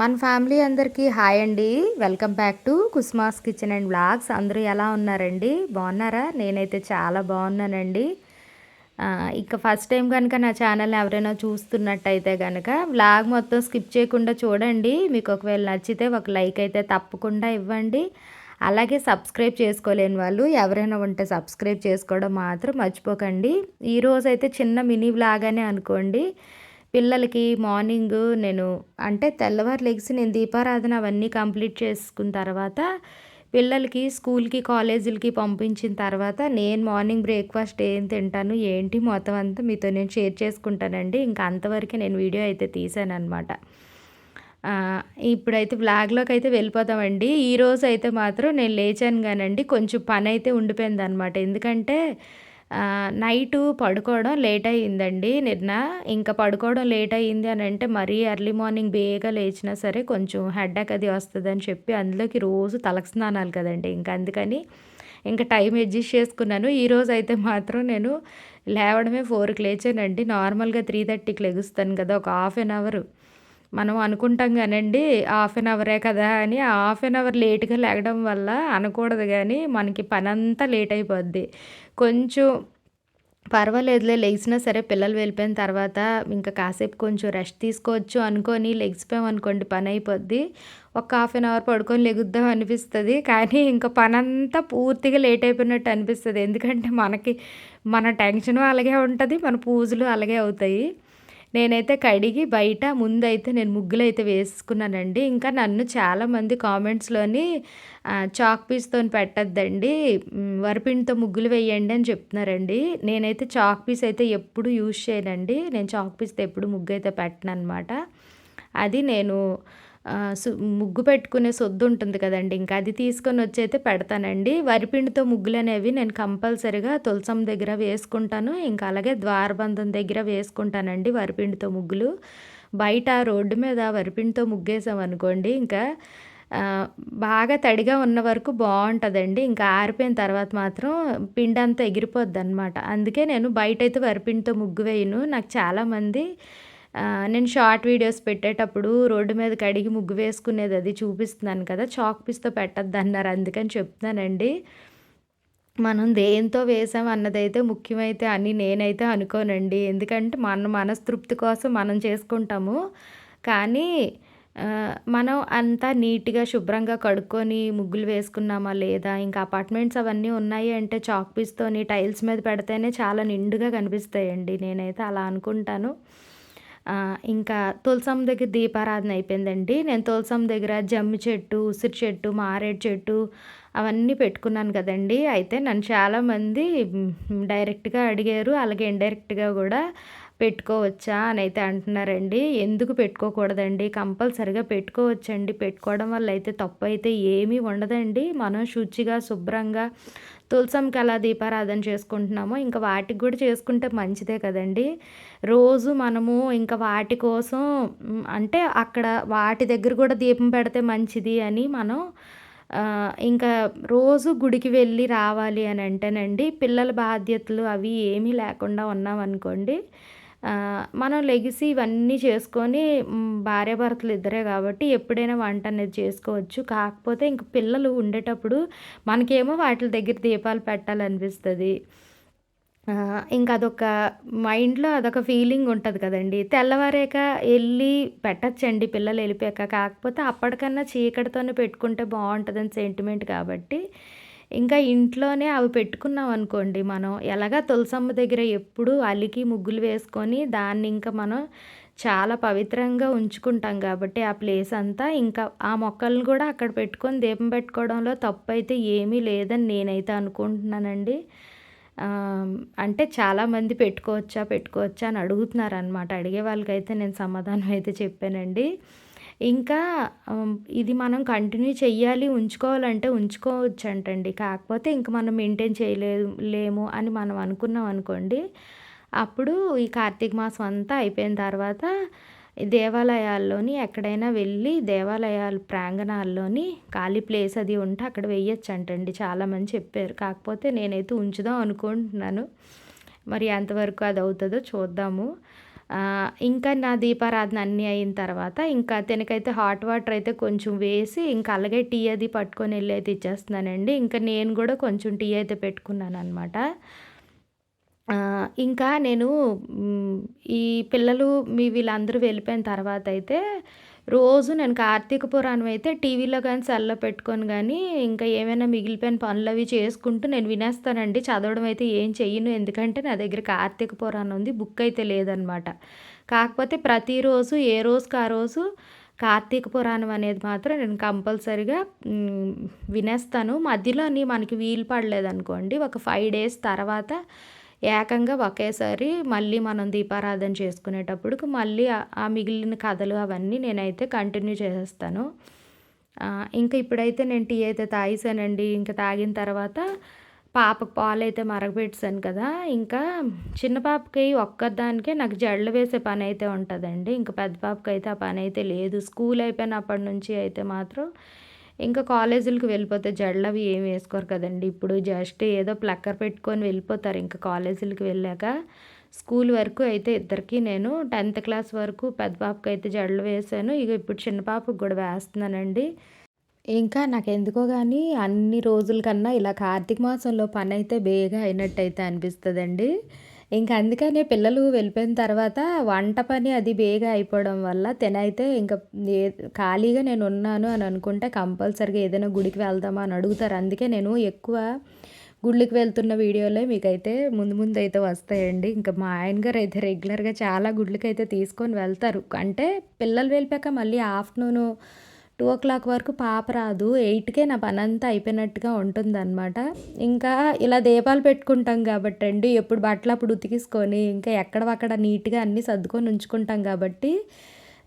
మన ఫ్యామిలీ అందరికీ హాయ్ అండి. Welcome back to Kusma's kitchen and blogs అందరూ ఎలా ఉన్నారండి? బాగున్నారా? నేనైతే చాలా బాగున్నానండి. ఇక ఫస్ట్ టైం కనుక నా ఛానల్ ఎవరైనా చూస్తున్నట్టయితే కనుక బ్లాగ్ మొత్తం స్కిప్ చేయకుండా చూడండి. మీకు ఒకవేళ నచ్చితే ఒక లైక్ అయితే తప్పకుండా ఇవ్వండి. అలాగే సబ్స్క్రైబ్ చేసుకోలేని వాళ్ళు ఎవరైనా ఉంటే సబ్స్క్రైబ్ చేసుకోవడం మాత్రం మర్చిపోకండి. ఈరోజు అయితే చిన్న మినీ బ్లాగ్ అనే అనుకోండి. పిల్లలకి మార్నింగ్ నేను అంటే తెల్లవారు లెగ్స్ నేను దీపారాధన అవన్నీ కంప్లీట్ చేసుకున్న తర్వాత పిల్లలకి స్కూల్కి కాలేజీలకి పంపించిన తర్వాత నేను మార్నింగ్ బ్రేక్ఫాస్ట్ ఏం తింటాను ఏంటి మొత్తం అంతా మీతో నేను షేర్ చేసుకుంటానండి. ఇంకా అంతవరకే నేను వీడియో అయితే తీసాను అనమాట ఇప్పుడైతే బ్లాగ్లోకి అయితే వెళ్ళిపోతామండి ఈరోజు అయితే మాత్రం నేను లేచాను కానండి కొంచెం పని అయితే ఉండిపోయింది అనమాట ఎందుకంటే నైటు పడుకోవడం లేట్ అయ్యిందండి నిన్న. ఇంకా పడుకోవడం లేట్ అయ్యింది అని అంటే మరీ ఎర్లీ మార్నింగ్ బేగా లేచినా సరే కొంచెం హెడ్ఏక్ అది వస్తుందని చెప్పి అందులోకి రోజు తలకు స్నానాలు కదండి. ఇంకా అందుకని ఇంకా టైం అడ్జస్ట్ చేసుకున్నాను. ఈరోజు అయితే మాత్రం నేను లేవడమే ఫోర్కి లేచానండి. నార్మల్గా త్రీ థర్టీకి లెగుస్తాను కదా ఒక హాఫ్ అన్ అవర్. మనం అనుకుంటాం కానండి హాఫ్ అన్ అవరే కదా అని హాఫ్ అన్ అవర్ లేట్గా లేగడం వల్ల అనకూడదు కానీ మనకి పని అంతా లేట్ అయిపోద్ది. కొంచెం పర్వాలేదులే లెగ్సినా సరే పిల్లలు వెళ్ళిపోయిన తర్వాత ఇంకా కాసేపు కొంచెం రెస్ట్ తీసుకోవచ్చు అనుకొని లెగ్సిపోయామనుకోండి పని అయిపోద్ది. ఒక హాఫ్ అన్ అవర్ పడుకొని లెగుద్దాం అనిపిస్తుంది కానీ ఇంకా పని అంతా పూర్తిగా లేట్ అయిపోయినట్టు అనిపిస్తుంది. ఎందుకంటే మనకి మన టెన్షన్ అలాగే ఉంటుంది మన పూజలు అలాగే అవుతాయి. నేనైతే కడిగి బయట ముందైతే నేను ముగ్గులు అయితే వేసుకున్నానండి. ఇంకా నన్ను చాలామంది కామెంట్స్లోని చాక్ పీస్తో పెట్టద్దండి వరిపిండితో ముగ్గులు వేయండి అని చెప్తున్నారండి. నేనైతే చాక్ పీస్ అయితే ఎప్పుడు యూజ్ చేయనండి. నేను చాక్ పీస్తో ఎప్పుడు ముగ్గు అయితే పెట్టను అనమాట అది నేను ముగ్గు పెట్టుకునే సొద్దు ఉంటుంది కదండి. ఇంకా అది తీసుకొని వచ్చి అయితే పెడతానండి. వరిపిండితో ముగ్గులు అనేవి నేను కంపల్సరిగా తులసం దగ్గర వేసుకుంటాను. ఇంకా అలాగే ద్వారబంధం దగ్గర వేసుకుంటానండి వరిపిండితో ముగ్గులు. బయట రోడ్డు మీద వరిపిండితో ముగ్గేసాం అనుకోండి ఇంకా బాగా తడిగా ఉన్న వరకు బాగుంటుందండి. ఇంకా ఆరిపోయిన తర్వాత మాత్రం పిండి అంతా ఎగిరిపోద్ది అనమాట అందుకే నేను బయట అయితే వరిపిండితో ముగ్గు వేయను. నాకు చాలామంది నేను షార్ట్ వీడియోస్ పెట్టేటప్పుడు రోడ్డు మీద కడిగి ముగ్గు వేసుకునేది అది చూపిస్తున్నాను కదా చాక్ పీస్తో పెట్టద్దు అన్నారు. అందుకని చెప్తున్నానండి. మనం దేంతో వేసాం అన్నదైతే ముఖ్యమైతే అని నేనైతే అనుకోనండి. ఎందుకంటే మన మనస్తృప్తి కోసం మనం చేసుకుంటాము. కానీ మనం అంతా నీట్గా శుభ్రంగా కడుక్కొని ముగ్గులు వేసుకున్నామా లేదా ఇంకా అపార్ట్మెంట్స్ అవన్నీ ఉన్నాయి అంటే చాక్ పీస్తోని టైల్స్ మీద పెడితేనే చాలా నిండుగా కనిపిస్తాయండి. నేనైతే అలా అనుకుంటాను. ఇంకా తులసమ్మ దగ్గర దీపారాధన అయిపోయిందండి. నేను తులసమ్మ దగ్గర జమ్మి చెట్టు ఉసిరి చెట్టు మారేడు చెట్టు అవన్నీ పెట్టుకున్నాను కదండి. అయితే నన్ను చాలామంది డైరెక్ట్గా అడిగారు అలాగే ఇండైరెక్ట్గా కూడా పెట్టుకోవచ్చా అని అయితే అంటున్నారండి. ఎందుకు పెట్టుకోకూడదండి? కంపల్సరిగా పెట్టుకోవచ్చండి. పెట్టుకోవడం వల్ల అయితే తప్పు అయితే ఏమీ ఉండదండి. మనం శుచిగా శుభ్రంగా తులసంకి ఎలా దీపారాధన చేసుకుంటున్నామో. ఇంకా వాటికి కూడా చేసుకుంటే మంచిదే కదండి. రోజు మనము ఇంకా వాటి కోసం అంటే అక్కడ వాటి దగ్గర కూడా దీపం పెడితే మంచిది అని మనం ఇంకా రోజు గుడికి వెళ్ళి రావాలి అని అంటేనండి పిల్లల బాధ్యతలు అవి ఏమీ లేకుండా ఉన్నామనుకోండి మనం లెగిసి ఇవన్నీ చేసుకొని భార్యాభర్తలు ఇద్దరే కాబట్టి ఎప్పుడైనా వంట అనేది చేసుకోవచ్చు. కాకపోతే ఇంక పిల్లలు ఉండేటప్పుడు మనకేమో వాటి దగ్గర దీపాలు పెట్టాలనిపిస్తుంది. ఇంకా అదొక మైండ్లో అదొక ఫీలింగ్ ఉంటుంది కదండి. తెల్లవారాక వెళ్ళి పెట్టచ్చండి పిల్లలు వెళ్ళిపోయాక కాకపోతే అప్పటికన్నా చీకటితోనే పెట్టుకుంటే బాగుంటుందని సెంటిమెంట్ కాబట్టి ఇంకా ఇంట్లోనే అవి పెట్టుకున్నాం అనుకోండి మనం. ఎలాగా తులసమ్మ దగ్గర ఎప్పుడు అలికి ముగ్గులు వేసుకొని దాన్ని ఇంకా మనం చాలా పవిత్రంగా ఉంచుకుంటాం కాబట్టి ఆ ప్లేస్ అంతా ఇంకా ఆ మొక్కలను కూడా అక్కడ పెట్టుకొని దీపం పెట్టుకోవడంలో తప్పు అయితే ఏమీ లేదని నేనైతే అనుకుంటున్నానండి. అంటే చాలామంది పెట్టుకోవచ్చా పెట్టుకోవచ్చా అని అడుగుతున్నారు అనమాట అడిగే వాళ్ళకైతే నేను సమాధానం అయితే చెప్పానండి. ఇంకా ఇది మనం కంటిన్యూ చెయ్యాలి ఉంచుకోవాలంటే ఉంచుకోవచ్చు అంటండి కాకపోతే ఇంక మనం మెయింటైన్ చేయలేము లేము అని మనం అనుకున్నాం అనుకోండి అప్పుడు ఈ కార్తీక మాసం అంతా అయిపోయిన తర్వాత దేవాలయాల్లోని ఎక్కడైనా వెళ్ళి దేవాలయాల ప్రాంగణాల్లోని ఖాళీ ప్లేస్ అది ఉంటే అక్కడ వేయచ్చు అంటండి చాలామంది చెప్పారు. కాకపోతే నేనైతే ఉంచుదాం అనుకుంటున్నాను. మరి ఎంతవరకు అది అవుతుందో చూద్దాము. ఇంకా నా దీపారాధన అన్నీ అయిన తర్వాత ఇంకా తినకైతే హాట్ వాటర్ అయితే కొంచెం వేసి ఇంకా అలాగే టీ అది పట్టుకొని వెళ్ళి అయితే ఇచ్చేస్తున్నానండి. ఇంకా నేను కూడా కొంచెం టీ అయితే పెట్టుకున్నాననమాట. అనమాట ఇంకా నేను ఈ పిల్లలు మీ వీళ్ళందరూ వెళ్ళిపోయిన తర్వాత అయితే రోజు నేను కార్తీక పురాణం అయితే టీవీలో కానీ సెల్‌లో పెట్టుకొని కానీ ఇంకా ఏమైనా మిగిలిపోయిన పనులు అవి చేసుకుంటూ నేను వినేస్తానండి. చదవడం అయితే ఏం చెయ్యను. ఎందుకంటే నా దగ్గర కార్తీక పురాణం ఉంది. బుక్ అయితే లేదనమాట. కాకపోతే ప్రతిరోజు ఏ రోజుకి ఆ రోజు కార్తీక పురాణం అనేది మాత్రం నేను కంపల్సరిగా వినేస్తాను వినేస్తాను. మధ్యలోని మనకి వీలు పడలేదనుకోండి, ఒక ఫైవ్ డేస్ తర్వాత ఏకంగా ఒకేసారి మళ్ళీ మనం దీపారాధన చేసుకునేటప్పుడు మళ్ళీ ఆ- మిగిలిన కథలు అవన్నీ నేనైతే కంటిన్యూ చేసేస్తాను ఇంకా ఇప్పుడైతే నేను టీ అయితే తాగేసానండి. ఇంక తాగిన తర్వాత పాప పాలైతే మరగపెట్టాను కదా! ఇంకా చిన్న పాపకి ఒక్కదానికే నాకు జడలు వేసే పని అయితే ఉంటుందండి ఇంకా పెద్ద పాపకైతే ఆ పని అయితే లేదు. స్కూల్ అయిపోయినప్పటి నుంచి అయితే మాత్రం ఇంకా కాలేజీలకి వెళ్ళిపోతే జడలవి ఏం వేసుకోరు కదండీ! ఇప్పుడు జస్ట్ ఏదో ప్లక్కర్ పెట్టుకొని వెళ్ళిపోతారు ఇంకా కాలేజీలకి వెళ్ళాక. స్కూల్ వరకు అయితే ఇద్దరికీ నేను 10థ్ క్లాస్ వరకు పెద్ద పాపకైతే జడలు వేసాను ఇగ ఇప్పుడు చిన్న పాపకి కూడా వేస్తున్నానండి. ఇంకా నాకెందుకో కానీ అన్ని రోజుల కన్నా ఇలా కార్తీక మాసంలో పనైతే బేగా అయినట్టయితే అండి ఇంకా అందుకనే పిల్లలు వెళ్ళిపోయిన తర్వాత వంట పని అది బేగా అయిపోవడం వల్ల తినైతే ఇంకా ఏ ఖాళీగా నేనున్నాను అని అనుకుంటే కంపల్సరిగా ఏదైనా గుడికి వెళ్దామా అని అడుగుతారు. అందుకే నేను ఎక్కువ గుళ్ళకి వెళ్తున్న వీడియోలే మీకైతే ముందు ముందు అయితే వస్తాయండి. ఇంకా మా ఆయన గారు అయితే రెగ్యులర్‌గా చాలా గుడ్లకైతే తీసుకొని వెళ్తారు. అంటే పిల్లలు వెళ్ళిపోయాక మళ్ళీ ఆఫ్టర్‌నూను 2:00 వరకు పాప రాదు. ఎయిట్కే నా పని అంతా అయిపోయినట్టుగా ఉంటుందన్నమాట ఇంకా ఇలా దీపాలు పెట్టుకుంటాం కాబట్టండి, ఎప్పుడు బట్టలు అప్పుడు ఉతికిసుకొని ఇంకా ఎక్కడవక్కడ నీట్‌గా అన్నీ సర్దుకొని ఉంచుకుంటాం కాబట్టి,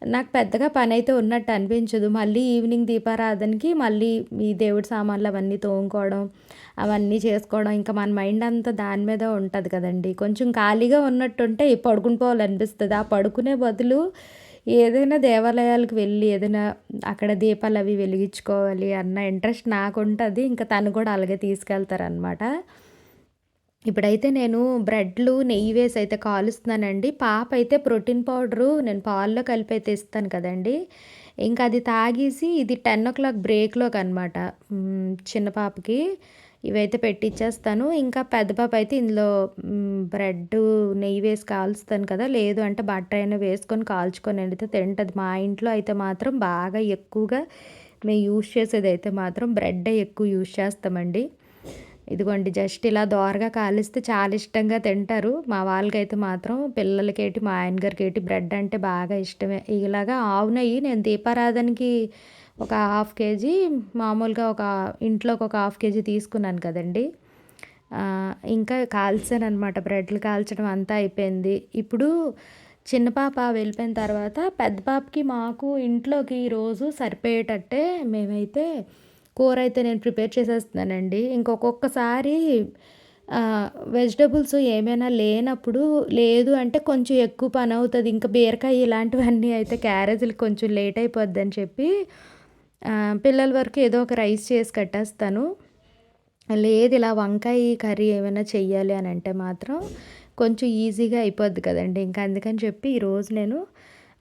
నాకు పెద్దగా పనైతే ఉన్నట్టు అనిపించదు. మళ్ళీ ఈవినింగ్ దీపారాధనకి మళ్ళీ ఈ దేవుడి సామాన్లు అవన్నీ తోముకోవడం, అవన్నీ చేసుకోవడం, ఇంకా మన మైండ్ అంతా దాని మీద ఉంటుంది కదండి కొంచెం ఖాళీగా ఉన్నట్టుంటే పడుకుని పోవాలనిపిస్తుంది ఆ పడుకునే బదులు ఏదైనా దేవాలయాలకు వెళ్ళి ఏదైనా అక్కడ దీపాలు అవి వెలిగించుకోవాలి అన్న ఇంట్రెస్ట్ నాకు ఉంటుంది ఇంకా తను కూడా అలాగే తీసుకెళ్తారనమాట. ఇప్పుడైతే నేను బ్రెడ్‌లు నెయ్యి వేసి అయితే కాలుస్తున్నానండి. పాప అయితే ప్రోటీన్ పౌడరు నేను పాల్లో కలిపి అయితే ఇస్తాను కదండీ! ఇంకా అది తాగేసి ఇది టెన్ ఓ క్లాక్ బ్రేక్లోకి అనమాట చిన్న పాపకి ఇవైతే పెట్టిచ్చేస్తాను. ఇంకా పెద్ద పాప అయితే ఇందులో బ్రెడ్ నెయ్యి వేసి కాలుస్తాను కదా! లేదు అంటే బట్టర్ అయినా వేసుకొని కాల్చుకొని అయితే తింటుంది మా ఇంట్లో అయితే మాత్రం బాగా ఎక్కువగా మేము యూజ్ చేసేదైతే మాత్రం బ్రెడ్డే ఎక్కువ యూజ్ చేస్తామండి. ఇదిగోండి జస్ట్ ఇలా దోరగా కాలిస్తే చాలా ఇష్టంగా తింటారు. మా వాళ్ళకైతే మాత్రం పిల్లలకేటి, మా ఆయన గారికేటి బ్రెడ్ అంటే బాగా ఇష్టమే. ఇలాగా ఆవు నెయ్యి నేను దీపారాధనకి ఒక హాఫ్ కేజీ మామూలుగా ఒక ఇంట్లోకి ఒక హాఫ్ కేజీ తీసుకున్నాను కదండీ! ఇంకా కాల్చాను అనమాట బ్రెడ్‌లు కాల్చడం అంతా అయిపోయింది. ఇప్పుడు చిన్న పాప వెళ్ళిపోయిన తర్వాత పెద్ద పాపకి, మాకు ఇంట్లోకి ఈరోజు సరిపోయేటట్టే మేమైతే కూర అయితే నేను ప్రిపేర్ చేసేస్తున్నానండి. ఇంకొకొక్కసారి వెజిటబుల్స్ ఏమైనా లేనప్పుడు లేదు అంటే కొంచెం ఎక్కువ పని అవుతుంది ఇంకా బీరకాయ ఇలాంటివన్నీ అయితే క్యారేజీలు కొంచెం లేట్ అయిపోద్దని చెప్పి పిల్లల వరకు ఏదో ఒక రైస్ చేసి కట్టేస్తాను. లేదు ఇలా వంకాయ కర్రీ ఏమైనా చెయ్యాలి అని అంటే మాత్రం కొంచెం ఈజీగా అయిపోద్ది కదండీ! ఇంకా అందుకని చెప్పి ఈరోజు నేను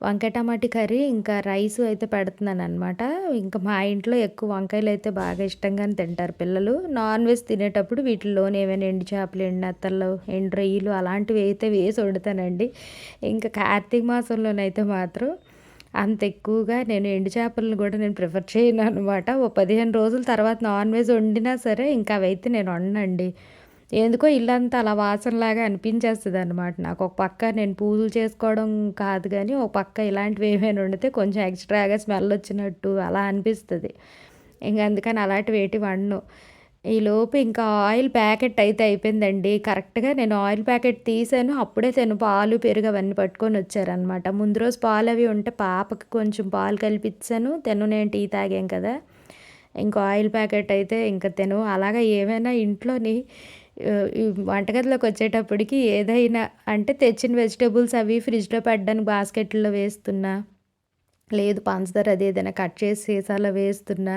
వంకాయ టమాటీ కర్రీ ఇంకా రైస్ అయితే పెడుతున్నాను అనమాట ఇంకా మా ఇంట్లో ఎక్కువ వంకాయలు అయితే బాగా ఇష్టంగానే తింటారు పిల్లలు. నాన్ వెజ్ తినేటప్పుడు వీటిల్లోనే ఏమైనా ఎండు చేపలు, ఎండు నత్తలు ఎండు రొయ్యలు అలాంటివి అయితే వేసి వండుతానండి. ఇంకా కార్తీక మాసంలోనైతే మాత్రం అంత ఎక్కువగా నేను ఎండు చేపలను కూడా నేను ప్రిఫర్ చేయను అనమాట ఓ 15 రోజుల తర్వాత నాన్ వెజ్ వండినా సరే ఇంకా అవైతే నేను వండనండి. ఎందుకో ఇల్లంతా అలా వాసనలాగా అనిపించేస్తుంది అనమాట నాకు. ఒక పక్క నేను పూజలు చేసుకోవడం కాదు కానీ ఒక పక్క ఇలాంటివి ఏమైనా వండితే కొంచెం ఎక్స్‌ట్రాగా స్మెల్ వచ్చినట్టు అలా అనిపిస్తుంది ఇంకా అందుకని అలాంటివేటి వండను. ఈలోపు ఇంకా ఆయిల్ ప్యాకెట్ అయితే అయిపోయిందండి. కరెక్ట్‌గా నేను ఆయిల్ ప్యాకెట్ తీసాను. అప్పుడే తను పాలు, పెరుగు అవన్నీ పట్టుకొని వచ్చారనమాట ముందు రోజు పాలు అవి ఉంటే పాపకి కొంచెం పాలు కలిపించాను తను నేను టీ తాగాం కదా! ఇంకా ఆయిల్ ప్యాకెట్ అయితే ఇంకా తిను అలాగా ఏమైనా ఇంట్లోని వంటగదిలోకి వచ్చేటప్పటికి ఏదైనా అంటే తెచ్చిన వెజిటేబుల్స్ అవి ఫ్రిడ్జ్‌లో పెట్టడానికి బాస్కెట్‌లో వేస్తున్నా, లేదు పంచదార అది ఏదైనా కట్ చేసి సీసాలో వేస్తున్నా,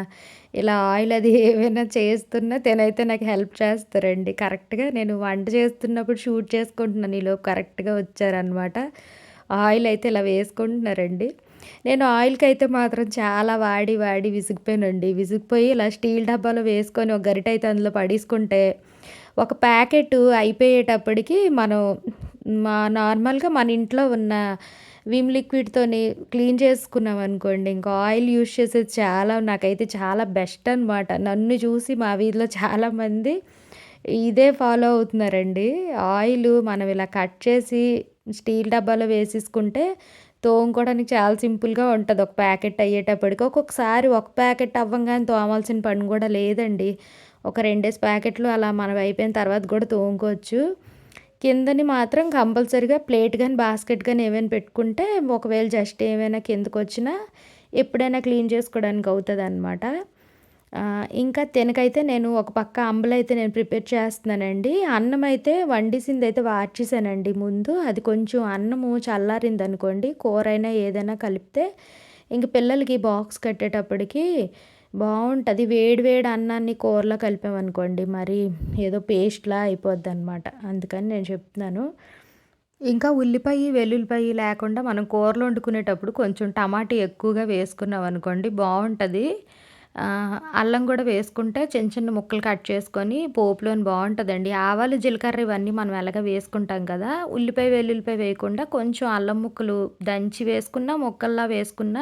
ఇలా ఆయిల్ అది ఏమైనా చేస్తున్నా తినైతే నాకు హెల్ప్ చేస్తారండి. కరెక్ట్‌గా నేను వంట చేస్తున్నప్పుడు షూట్ చేసుకుంటున్నాను. ఈలోపు కరెక్ట్‌గా వచ్చారనమాట. ఆయిల్ అయితే ఇలా వేసుకుంటున్నారండి నేను ఆయిల్కి అయితే మాత్రం చాలా వాడి వాడి విసిగిపోయానండి విసిగిపోయి ఇలా స్టీల్ డబ్బాలో వేసుకొని ఒక గరిట అయితే అందులో పడేసుకుంటే ఒక ప్యాకెట్ అయిపోయేటప్పటికి మనం మా నార్మల్గా మన ఇంట్లో ఉన్న విమ్ లిక్విడ్తోని క్లీన్ చేసుకున్నాం అనుకోండి ఇంకా ఆయిల్ యూస్ చేసేది చాలా నాకైతే చాలా బెస్ట్ అనమాట నన్ను చూసి మా వీధిలో చాలామంది ఇదే ఫాలో అవుతున్నారండి. ఆయిల్ మనం ఇలా కట్ చేసి స్టీల్ డబ్బాలో వేసేసుకుంటే తోముకోవడానికి చాలా సింపుల్గా ఉంటుంది. ఒక ప్యాకెట్ అయ్యేటప్పటికి ఒక్కొక్కసారి ఒక ప్యాకెట్ అవ్వంగానే తోమాల్సిన పని కూడా లేదండి. ఒక రెండేసి ప్యాకెట్లు అలా మనం అయిపోయిన తర్వాత కూడా తోముకోవచ్చు. కిందని మాత్రం కంపల్సరిగా ప్లేట్ కానీ బాస్కెట్ కానీ ఏమైనా పెట్టుకుంటే ఒకవేళ జస్ట్ ఏమైనా కిందకు వచ్చినా ఎప్పుడైనా క్లీన్ చేసుకోవడానికి అవుతుంది అనమాట ఇంకా తినకైతే నేను ఒక పక్క అంబలు అయితే నేను ప్రిపేర్ చేస్తున్నానండి. అన్నం అయితే వండిసింది అయితే వార్చేసానండి ముందు. అది కొంచెం అన్నము చల్లారింది అనుకోండి కూర అయినా ఏదైనా కలిపితే ఇంక పిల్లలకి బాక్స్ కట్టేటప్పటికి బాగుంటుంది. వేడి వేడి అన్నాన్ని కూరలో కలిపామనుకోండి మరి ఏదో పేస్ట్లా అయిపోద్ది అనమాట అందుకని నేను చెప్తున్నాను. ఇంకా ఉల్లిపాయ వెల్లుల్లిపాయ లేకుండా మనం కూరలు వండుకునేటప్పుడు కొంచెం టమాటా ఎక్కువగా వేసుకున్నాం అనుకోండి బాగుంటుంది అల్లం కూడా వేసుకుంటే చిన్న చిన్న ముక్కలు కట్ చేసుకొని పోపులోని బాగుంటుందండి. ఆవాలు జీలకర్ర ఇవన్నీ మనం ఎలాగ వేసుకుంటాం కదా ఉల్లిపాయ వెల్లుల్లిపాయ వేయకుండా కొంచెం అల్లం ముక్కలు దంచి వేసుకున్న ముక్కల్లా వేసుకున్న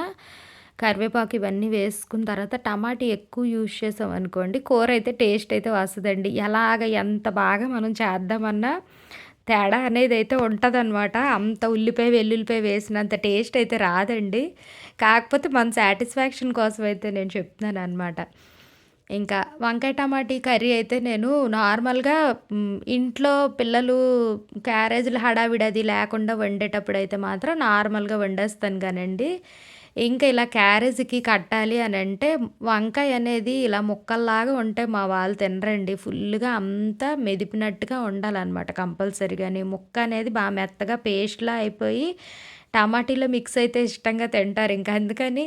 కరివేపాకు ఇవన్నీ వేసుకున్న తర్వాత టమాటా ఎక్కువ యూజ్ చేసాం అనుకోండి కూర అయితే టేస్ట్ అయితే వస్తుందండి. ఎలాగ ఎంత బాగా మనం చేద్దామన్నా తేడా అనేది అయితే ఉంటుందన్నమాట. అంత ఉల్లిపాయ వెల్లుల్లిపాయ వేసినంత టేస్ట్ అయితే రాదండి. కాకపోతే మన సాటిస్ఫాక్షన్ కోసం అయితే నేను చెప్తున్నాను అనమాట ఇంకా వంకాయ టమాటీ కర్రీ అయితే నేను నార్మల్గా ఇంట్లో పిల్లలు క్యారేజ్లు హడావిడది అది లేకుండా వండేటప్పుడు అయితే మాత్రం నార్మల్గా వండేస్తాను కానండి. ఇంకా ఇలా క్యారేజ్కి కట్టాలి అని అంటే వంకాయ అనేది ఇలా ముక్కల్లాగా ఉంటే మా వాళ్ళు తినరండి. ఫుల్గా అంతా మెదిపినట్టుగా ఉండాలన్నమాట కంపల్సరీగాని ముక్క అనేది బాగా మెత్తగా పేస్ట్లా అయిపోయి టమాటీలో మిక్స్ అయితే ఇష్టంగా తింటారు. ఇంకా అందుకని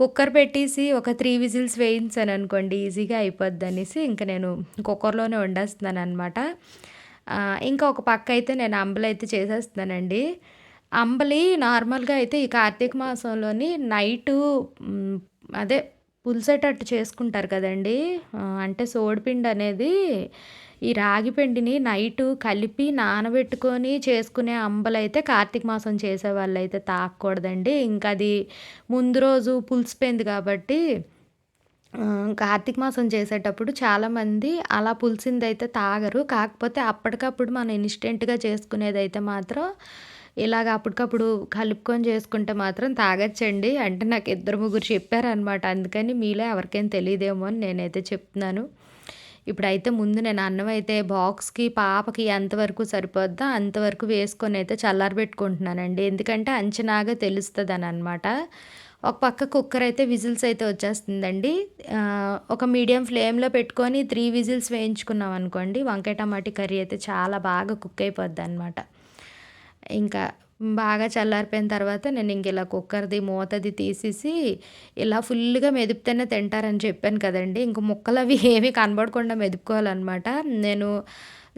కుక్కర్ పెట్టేసి ఒక త్రీ విజిల్స్ వేయించాను అనుకోండి ఈజీగా అయిపోద్ది అనేసి ఇంకా నేను కుక్కర్లోనే వండేస్తున్నాను అనమాట ఇంకా ఒక పక్క అయితే నేను అంబలు అయితే చేసేస్తున్నానండి. అంబలి నార్మల్‌గా అయితే ఈ కార్తీక మాసంలోని నైటు అదే పులిసేటట్టు చేసుకుంటారు కదండీ! అంటే సోడిపిండి అనేది ఈ రాగి పిండిని నైటు కలిపి నానబెట్టుకొని చేసుకునే అంబలైతే కార్తీక మాసం చేసేవాళ్ళైతే తాగకూడదండి. ఇంకా అది ముందు రోజు పులిసిపోయింది కాబట్టి కార్తీక మాసం చేసేటప్పుడు చాలామంది అలా పులిసిందైతే తాగరు. కాకపోతే అప్పటికప్పుడు మనం ఇన్‌స్టెంట్‌గా చేసుకునేదైతే మాత్రం ఇలాగ అప్పటికప్పుడు కలుపుకొని చేసుకుంటే మాత్రం తాగొచ్చండి. అంటే నాకు ఇద్దరు ముగ్గురు చెప్పారనమాట అందుకని మీలో ఎవరికైనా తెలియదేమో అని నేనైతే చెప్తున్నాను. ఇప్పుడైతే ముందు నేను అన్నం అయితే బాక్స్కి పాపకి ఎంతవరకు సరిపోద్దో అంతవరకు వేసుకొని అయితే చల్లారబెట్టుకుంటున్నానండి ఎందుకంటే అంచనాగా తెలుస్తుంది అని అనమాట ఒక పక్క కుక్కర్ అయితే విజిల్స్ అయితే వచ్చేస్తుందండి. ఒక మీడియం ఫ్లేమ్లో పెట్టుకొని త్రీ విజిల్స్ వేయించుకున్నాం అనుకోండి వంకాయ టమాటీ కర్రీ అయితే చాలా బాగా కుక్ అయిపోద్ది అనమాట ఇంకా బాగా చల్లారిపోయిన తర్వాత నేను ఇంక ఇలా కుక్కర్ది మూతది తీసేసి ఇలా ఫుల్గా మెదిపితేనే తింటారని చెప్పాను కదండి. ఇంక ముక్కలు అవి ఏమీ కనబడకుండా మెదుపుకోవాలన్నమాట. నేను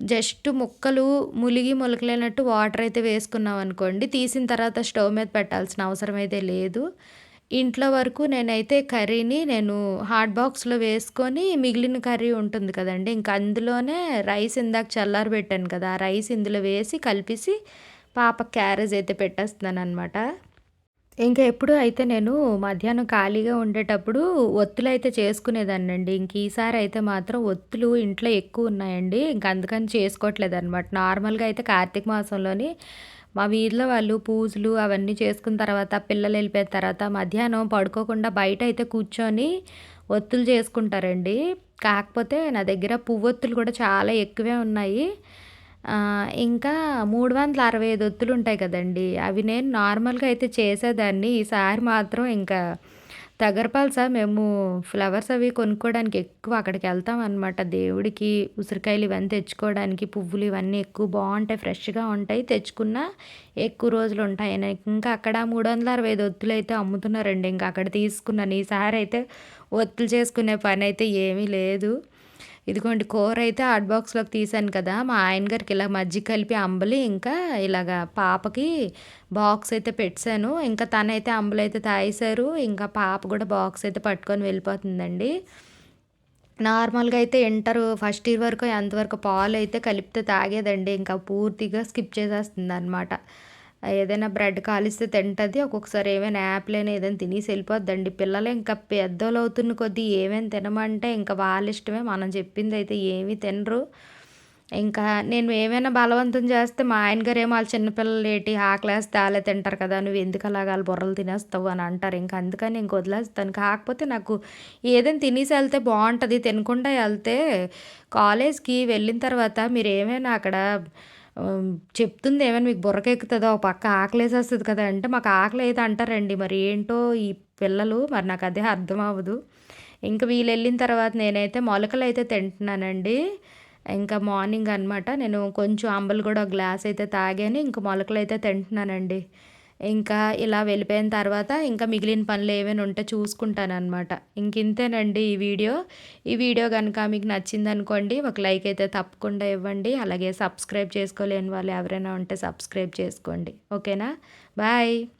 జస్ట్ ముక్కలు ములిగి మొలకలేనట్టు వాటర్ అయితే వేసుకున్నాం అనుకోండి. తీసిన తర్వాత స్టవ్ మీద పెట్టాల్సిన అవసరం అయితే లేదు. ఇంట్లో వరకు నేనైతే కర్రీని నేను హాట్ బాక్స్లో వేసుకొని మిగిలిన కర్రీ ఉంటుంది కదండి. ఇంకా అందులోనే రైస్ ఇందాక చల్లారి పెట్టాను కదా. ఆ రైస్ ఇందులో వేసి కలిపేసి పాప క్యారేజ్ అయితే పెట్టేస్తున్నాను అనమాట ఇంకా ఎప్పుడు అయితే నేను మధ్యాహ్నం ఖాళీగా ఉండేటప్పుడు ఒత్తులు అయితే చేసుకునేదాన్నండి. ఇంక ఈసారి అయితే మాత్రం ఒత్తులు ఇంట్లో ఎక్కువ ఉన్నాయండి. ఇంక అందుకని చేసుకోవట్లేదు అనమాట నార్మల్గా అయితే కార్తీక మాసంలోని మా వీధిలో వాళ్ళు పూజలు అవన్నీ చేసుకున్న తర్వాత పిల్లలు వెళ్ళిపోయిన తర్వాత మధ్యాహ్నం పడుకోకుండా బయట అయితే కూర్చొని ఒత్తులు చేసుకుంటారండి. కాకపోతే నా దగ్గర పువ్వొత్తులు కూడా చాలా ఎక్కువే ఉన్నాయి. ఇంకా మూడు వందల అరవై ఐదు ఒత్తులు ఉంటాయి కదండీ! అవి నేను నార్మల్‌గా అయితే చేసేదాన్ని. ఈసారి మాత్రం ఇంకా తగరపాల్స మేము ఫ్లవర్స్ అవి కొనుక్కోవడానికి ఎక్కువ అక్కడికి అనమాట దేవుడికి ఉసిరికాయలు ఇవన్నీ తెచ్చుకోవడానికి పువ్వులు ఇవన్నీ ఎక్కువ బాగుంటాయి ఫ్రెష్‌గా ఉంటాయి. తెచ్చుకున్న ఎక్కువ రోజులు ఉంటాయి ఇంకా అక్కడ మూడు వందల అరవై ఐదు ఒత్తులు అయితే అమ్ముతున్నారండి. ఇంకా అక్కడ తీసుకున్నాను. ఈసారి అయితే ఒత్తులు చేసుకునే పని అయితే ఏమీ లేదు. ఇదిగోండి కూర అయితే హాట్ బాక్స్‌లోకి తీశాను కదా! మా ఆయన గారికి ఇలా మజ్జిగ కలిపి అంబలి, ఇంకా ఇలాగా పాపకి బాక్స్ అయితే పెట్టాను ఇంకా తనైతే అంబలైతే తాగేశారు. ఇంకా పాప కూడా బాక్స్ అయితే పట్టుకొని వెళ్ళిపోతుందండి. నార్మల్‌గా అయితే ఇంటర్ ఫస్ట్ ఇయర్ వరకు ఎంతవరకు అయితే కలిపితే తాగేదండి. ఇంకా పూర్తిగా స్కిప్ చేసేస్తుంది అనమాట ఏదైనా బ్రెడ్ కాలిస్తే తింటుంది ఒక్కొక్కసారి ఏమైనా యాపిల్ అయినా ఏదైనా తినేసి వెళ్ళిపోద్దండి. పిల్లలు ఇంకా పెద్దోళ్ళవుతున్న కొద్దీ ఏమేమి తినమంటే ఇంకా వాళ్ళ ఇష్టమే. మనం చెప్పింది అయితే ఏమీ తినరు. ఇంకా నేను ఏమైనా బలవంతం చేస్తే మా ఆయన గారేమో వాళ్ళ చిన్నపిల్లలు ఏంటి ఆకలేస్తే ఆళ్ళే తింటారు కదా! నువ్వు ఎందుకు అలాగా వాళ్ళు బుర్రలు తినేస్తావు అని అంటారు. ఇంకా అందుకని ఇంక వదిలేస్తాను. కాకపోతే నాకు ఏదైనా తినేసి వెళ్తే బాగుంటుంది తినకుండా వెళ్తే కాలేజ్‌కి వెళ్ళిన తర్వాత మీరు ఏమైనా అక్కడ చెప్తుంది ఏమైనా మీకు బుర్రకెక్కుతుందో ఒక పక్క ఆకలేసేస్తుంది కదా! అంటే మాకు ఆకలి అయితే అంటారండి. మరి ఏంటో ఈ పిల్లలు మరి నాకు అదే అర్థం అవ్వదు. ఇంక వీళ్ళెళ్ళిన తర్వాత నేనైతే మొలకలు అయితే తింటున్నానండి. ఇంకా మార్నింగ్ అనమాట. నేను కొంచెం అంబలు కూడా గ్లాస్ అయితే తాగాను. మొలకలు అయితే తింటున్నానండి. ఇంకా ఇలా వెళ్ళిపోయిన తర్వాత ఇంకా మిగిలిన పనులు ఏమైనా ఉంటే చూసుకుంటానమాట ఇంకింతేనండి ఈ వీడియో. ఈ వీడియో కనుక మీకు నచ్చింది అనుకోండి ఒక లైక్ అయితే తప్పకుండా ఇవ్వండి. అలాగే సబ్స్క్రైబ్ చేసుకోలేని వాళ్ళు ఎవరైనా ఉంటే సబ్స్క్రైబ్ చేసుకోండి. ఓకేనా? బాయ్.